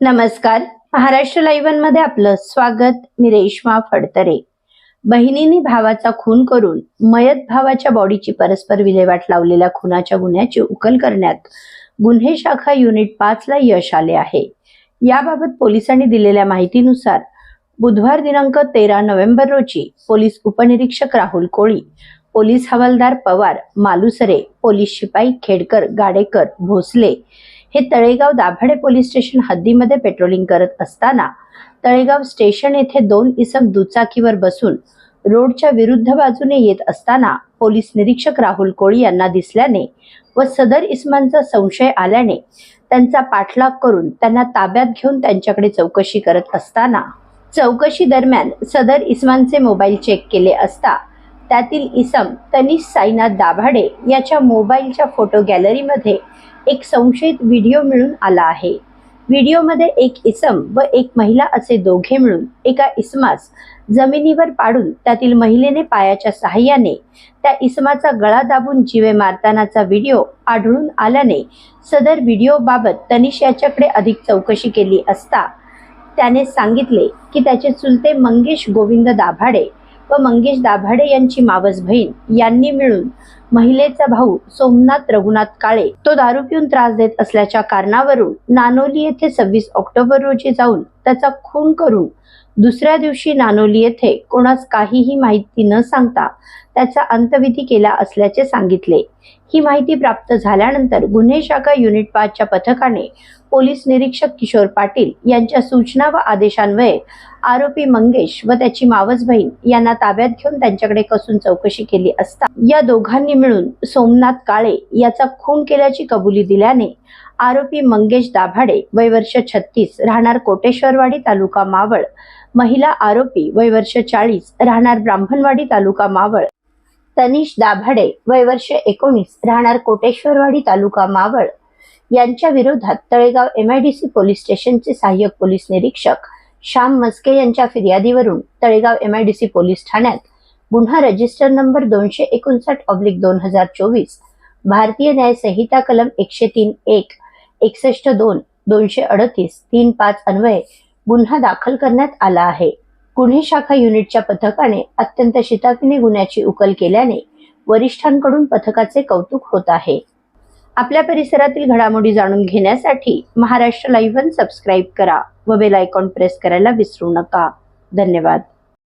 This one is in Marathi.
नमस्कार. महाराष्ट्र लाईव्हमध्ये आपलं स्वागत. मी रेश्मा फडतरे. बहिणीने भावाचा खून करून मयत भावाच्या बॉडीची परस्पर विल्हेवाट लावलेल्या खुनाच्या गुन्ह्याची उकल करण्यात गुन्हे शाखा युनिट पाच ला यश आले आहे. याबाबत पोलिसांनी दिलेल्या माहितीनुसार बुधवार दिनांक तेरा नोव्हेंबर रोजी पोलीस उपनिरीक्षक राहुल कोळी पोलीस हवालदार पवार मालुसरे पोलीस शिपाई खेडकर गाडेकर भोसले हे तळेगाव दाभाडे पोलीस स्टेशन हद्दीमध्ये पेट्रोलिंग करत असताना तळेगाव स्टेशन येथे दोन इसम दुचाकीवर बसून रोडच्या विरुद्ध बाजूने येत असताना पोलीस निरीक्षक राहुल कोळी यांना दिसल्याने व सदर इसमांचा संशय आल्याने त्यांचा पाठलाग करून त्यांना ताब्यात घेऊन त्यांच्याकडे चौकशी करत असताना चौकशी दरम्यान सदर इस्मांचे मोबाईल चेक केले असता त्यातील इसम तनिष साईनाथ दाभाडे याच्या मोबाईलच्या फोटो गॅलरीमध्ये एक संशयित व्हिडिओ मिळून आला आहे. व्हिडिओमध्ये एक इसम व एक महिला असे दोघे मिळून एका इसमास जमिनीवर पाडून त्यातील महिलेने पायाच्या सहाय्याने त्या इसमाचा गळा दाबून जिवे मारतानाचा व्हिडिओ आढळून आल्याने सदर व्हिडिओबाबत तनिष याच्याकडे अधिक चौकशी केली असता त्याने सांगितले की त्याचे चुलते मंगेश गोविंद दाभाडे व मंगेश दाभाडे यांची मावस बहीण यांनी मिळून महिलेचा भाऊ सोमनाथ रघुनाथ काळे तो दारू पिऊन त्रास देत असल्याच्या कारणावरून नानोली येथे सव्वीस ऑक्टोबर रोजी जाऊन त्याचा खून करून दुसऱ्या दिवशी नानोली येथे कोणास काहीही माहिती न सांगता त्याचा अंतविधी केला असल्याचे सांगितले. ही माहिती प्राप्त झाल्यानंतर गुन्हे शाखा युनिट पाचच्या पथकाने पोलीस निरीक्षक किशोर पाटील यांच्या सूचना व आदेशान्वये आरोपी मंगेश व त्याची मावस बहीण यांना ताब्यात घेऊन त्यांच्याकडे कसून चौकशी केली असता या दोघांनी मिळून सोमनाथ काळे याचा खून केल्याची कबुली दिल्याने आरोपी मंगेश दाभाडे वय वर्ष छत्तीस राहणार कोटेश्वरवाडी तालुका मावळ. महिला आरोपी वय वर्ष चाळीस राहणार ब्राह्मणवाडी तालुका मावळ. तनिष दाभाडे वय वर्ष एकोणीस राहणार कोटेश्वरवाडी तालुका मावळ. यांच्या विरोधात तळेगाव एमआयडीसी पोलीस स्टेशनचे सहाय्यक पोलीस निरीक्षक श्याम मस्के यांच्या फिर्यादीवरून तळेगाव एमआयडीसी पोलीस ठाण्यात गुन्हा रजिस्टर नंबर दोनशे एकोणसाठ ऑब्लिक दोन हजार चोवीस भारतीय न्याय संहिता कलम एकशे तीन एक एकसष्ट दोन दोनशे अडतीस तीन पाच अन्वये गुन्हा दाखल करण्यात आला आहे. गुन्हे शाखा युनिटच्या पथकाने अत्यंत शिताफीने गुन्ह्याची उकल केल्याने वरिष्ठांकडून पथकाचे कौतुक होत आहे. आपल्या परिसरातील घडामोडी जाणून घेण्यासाठी महाराष्ट्र लाईव्ह सबस्क्राईब करा व बेल आयकॉन प्रेस करायला विसरू नका. धन्यवाद.